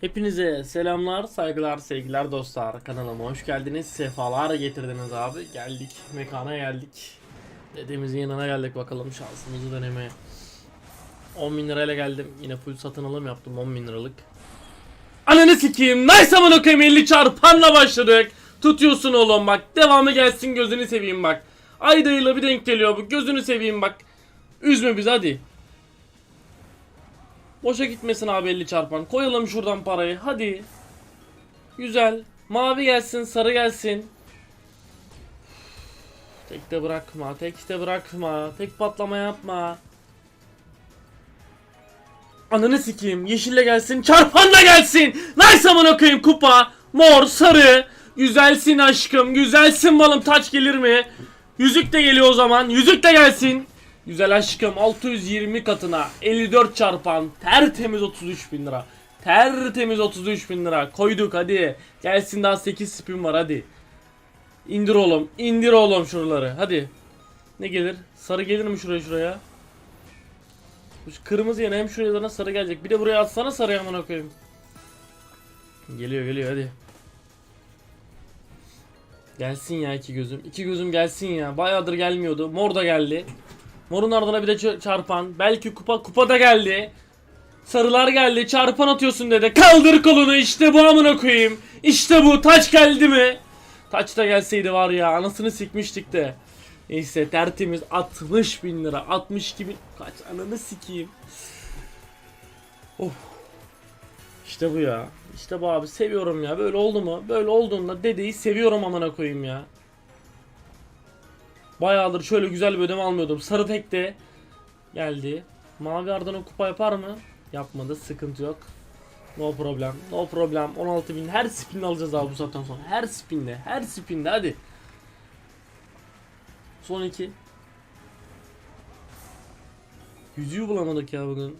Hepinize selamlar, saygılar, sevgiler dostlar. Kanalıma hoş geldiniz. Sefalar getirdiniz abi. Geldik, mekana geldik. Dedemizin yanına geldik bakalım şansımızı denemeye. 10 bin lirayla geldim. Yine full satın alım yaptım 10 bin liralık. Ananı sikeyim. Nice aman okuyayım 50 çarpanla başladık. Tutuyorsun oğlum bak. Devamı gelsin gözünü seveyim bak. Aydayla bir denk geliyor bu. Gözünü seveyim bak. Üzme bizi hadi. Boşa gitmesin abi 50 çarpan. Koyalım şuradan parayı. Hadi. Güzel. Mavi gelsin, sarı gelsin. Tek de bırakma, tek de bırakma. Tek patlama yapma. Ananı sikeyim. Yeşille gelsin, çarpan da gelsin. Nice aman okuyayım kupa. Mor, sarı. Güzelsin aşkım, güzelsin balım. Taç gelir mi? Yüzük de geliyor o zaman. Yüzük de gelsin. Güzel aşkım 620 katına 54 çarpan tertemiz 33 bin lira. Tertemiz 33 bin lira koyduk hadi. Gelsin daha 8 spin var hadi. İndir oğlum indir oğlum şuraları hadi. Ne gelir? Sarı gelir mi şuraya şuraya? Şu kırmızı yana hem şuralarına sarı gelecek. Bir de buraya atsana sarı amına koyayım. Geliyor geliyor hadi. Gelsin ya iki gözüm. İki gözüm gelsin ya. Bayağıdır gelmiyordu. Mor da geldi. Morun ardına bir de çarpan. Belki kupa kupa da geldi. Sarılar geldi. Çarpan atıyorsun dedi. Kaldır kolunu işte bu amına koyayım. İşte bu. Taç geldi mi? Taç da gelseydi var ya. Anasını sikmiştik de. Neyse tertemiz 60 bin lira. 62 bin. Kaç ananı sikeyim. Of. İşte bu ya. İşte bu abi seviyorum ya. Böyle oldu mu? Böyle olduğunda dedeyi seviyorum amına koyayım ya. Bayağıdır şöyle güzel bir ödeme almıyordum. Sarı tek de geldi. Mavi Arda'nın kupa yapar mı? Yapmadı. Sıkıntı yok. No problem. No problem. 16 bin. Her spinle alacağız abi bu saatten sonra. Her spinle. Her spinle hadi. Son iki. Yüzüğü bulamadık ya bugün.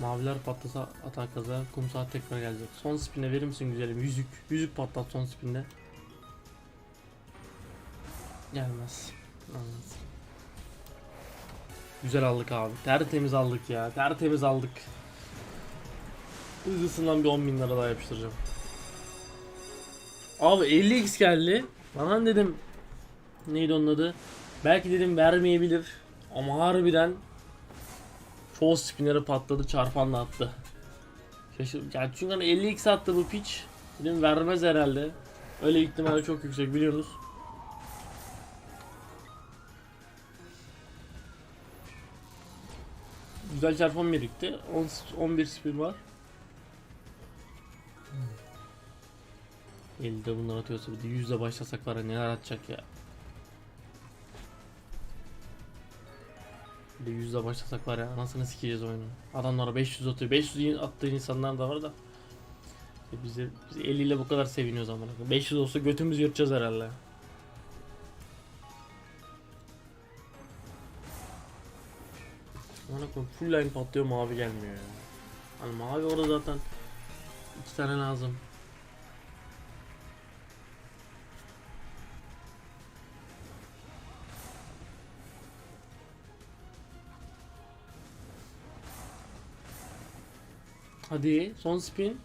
Maviler patlasa atak kaza kum saat tekrar gelecek. Son spin'e verir misin güzelim? Yüzük. Yüzük patlat son spin'de. Gelmez. Gelmez. Güzel aldık abi. Tertemiz aldık ya. Tertemiz aldık. Hızlısından bir 10 bin lira daha yapıştıracağım. Abi 50x geldi. Bana dedim neydi onun adı? Belki dedim vermeyebilir. Ama harbiden çoğu spinleri patladı çarpanla attı. Şaşır. Yani çünkü hani 50x attı bu piç. Dedim vermez herhalde. Öyle ihtimali çok yüksek biliyorsunuz. Güzel çarpan birikti. 10, 11 spin var. Elde bunlar atıyorsa bir de 100'le başlasak var neler atacak ya. Bir de 100'le başlasak var ya anasını sikeceğiz oyunu. Adamlara 500 atıyor. 500 attığı insanlar da var da. Biz de biz 50 ile bu kadar seviniyoruz ama. 500 olsa götümüzü yırtacağız herhalde. Bana full line patlıyor mavi gelmiyor ya. Hani mavi orada zaten iki tane lazım. Hadi son spin.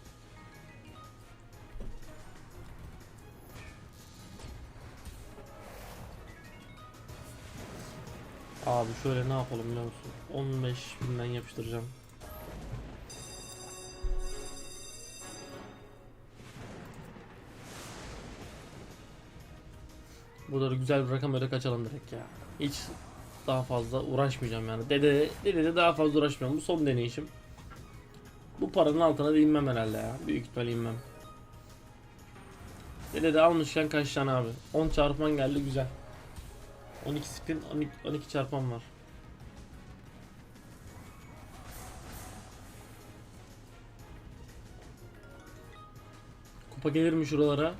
Abi şöyle ne yapalım biliyor musun? 15 binden yapıştıracağım. Burada da güzel bir rakam öyle kaçalım direkt ya. Hiç daha fazla uğraşmayacağım yani. Dede, dede de daha fazla uğraşmıyorum. Bu son deneyişim. Bu paranın altına da inmem herhalde ya. Büyük ihtimalle inmem. Dede de almışken kaç tane abi? 10 çarpman geldi güzel. 12 spin 12, 12 çarpan var. Kupa gelir mi şuralara?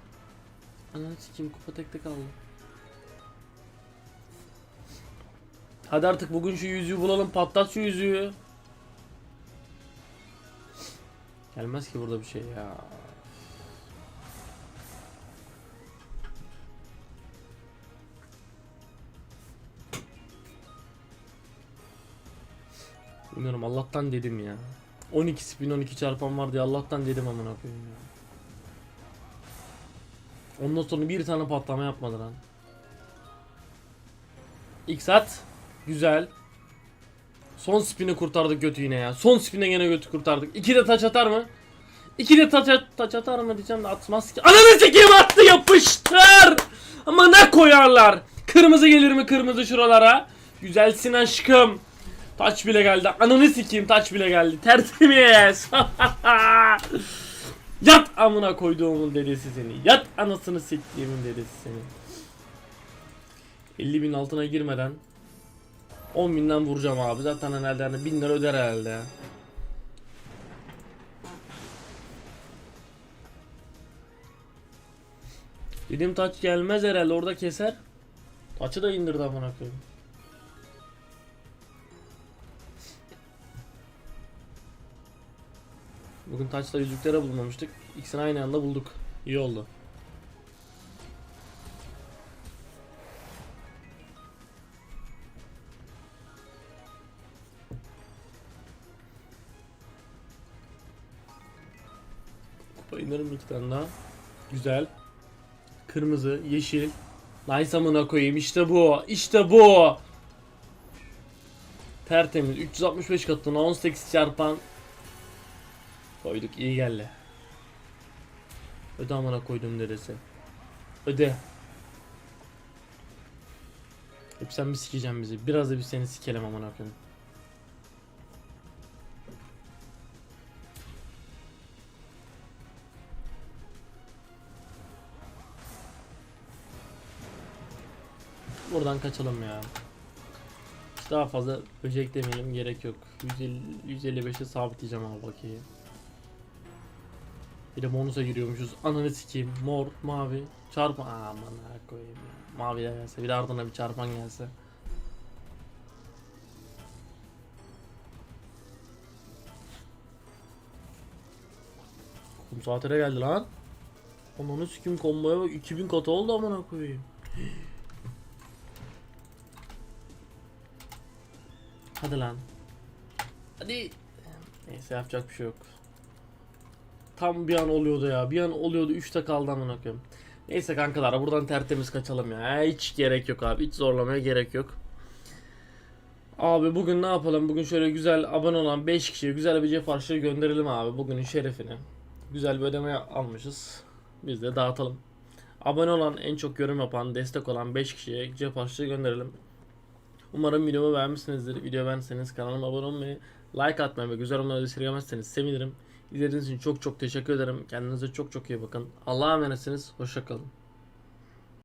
Ananı sikeyim kupa tekte kaldı. Hadi artık bugün şu yüzüğü bulalım patlat şu yüzüğü. Gelmez ki burada bir şey ya. Bilmiyorum Allah'tan dedim ya. 12 spin 12 çarpan var diye Allah'tan dedim amına koyayım ya. Ondan sonra bir tane patlama yapmadı lan. X at. Güzel. Son spini kurtardık götü yine ya. Son spine gene götü kurtardık. İki de taç atar mı? İki de taç, at- taç atar mı diyeceğim de atmaz ki. Ananı sikeyim attı yapıştır. Ama ne koyarlar. Kırmızı gelir mi kırmızı şuralara? Güzelsin aşkım. Taç bile geldi. Ananı sikeyim taç bile geldi. Tertemiz. Yat amına koyduğumun dedesi seni. Yat anasını siktiğimin dedesi seni. 50 bin altına girmeden 10 binden vuracağım abi. Zaten herhalde hani 1000 lira öder herhalde ya. Dedim taç gelmez herhalde orada keser. Taçı da indirdi amına koyayım. Bugün taçta yüzüklere bulmamıştık. İkisini aynı anda bulduk. İyi oldu. Kupa inerim iki tane daha. Güzel. Kırmızı, yeşil. Nice amına koyayım işte bu. İşte bu. Tertemiz. 365 katına 18 çarpan. Koyduk iyi geldi. Öde amına koydum dedesi. Öde. Hep sen mi sikeceksin bizi? Biraz da biz seni sikelim amına koyayım. Buradan kaçalım ya. Daha fazla böcek demeyelim gerek yok. 150 155'e sabitleyeceğim abi bakayım. Bir de bonusa giriyormuşuz. Ananı sikeyim. Mor, mavi, çarpan. Aman ha koyayım ya. Mavi de gelse. Bir de ardına bir çarpan gelse. Kum saatine geldi lan. Ananı sikeyim komboya bak 2000 katı oldu amına koyayım. Hadi lan. Hadi. Neyse yapacak bir şey yok. Tam bir an oluyordu ya. Bir an oluyordu. 3'te kaldı amına koyayım. Neyse kankalar buradan tertemiz kaçalım ya. Hiç gerek yok abi. Hiç zorlamaya gerek yok. Abi bugün ne yapalım? Bugün şöyle güzel abone olan 5 kişiye güzel bir cep gönderelim abi. Bugünün şerefine. Güzel bir ödeme almışız. Biz de dağıtalım. Abone olan, en çok yorum yapan, destek olan 5 kişiye cep gönderelim. Umarım videomu beğenmişsinizdir. Video beğendiyseniz kanalıma abone olmayı, like atmayı ve güzel yorumları esirgemezseniz sevinirim. İzlediğiniz için çok çok teşekkür ederim. Kendinize çok çok iyi bakın. Allah'a emanetsiniz. Hoşçakalın.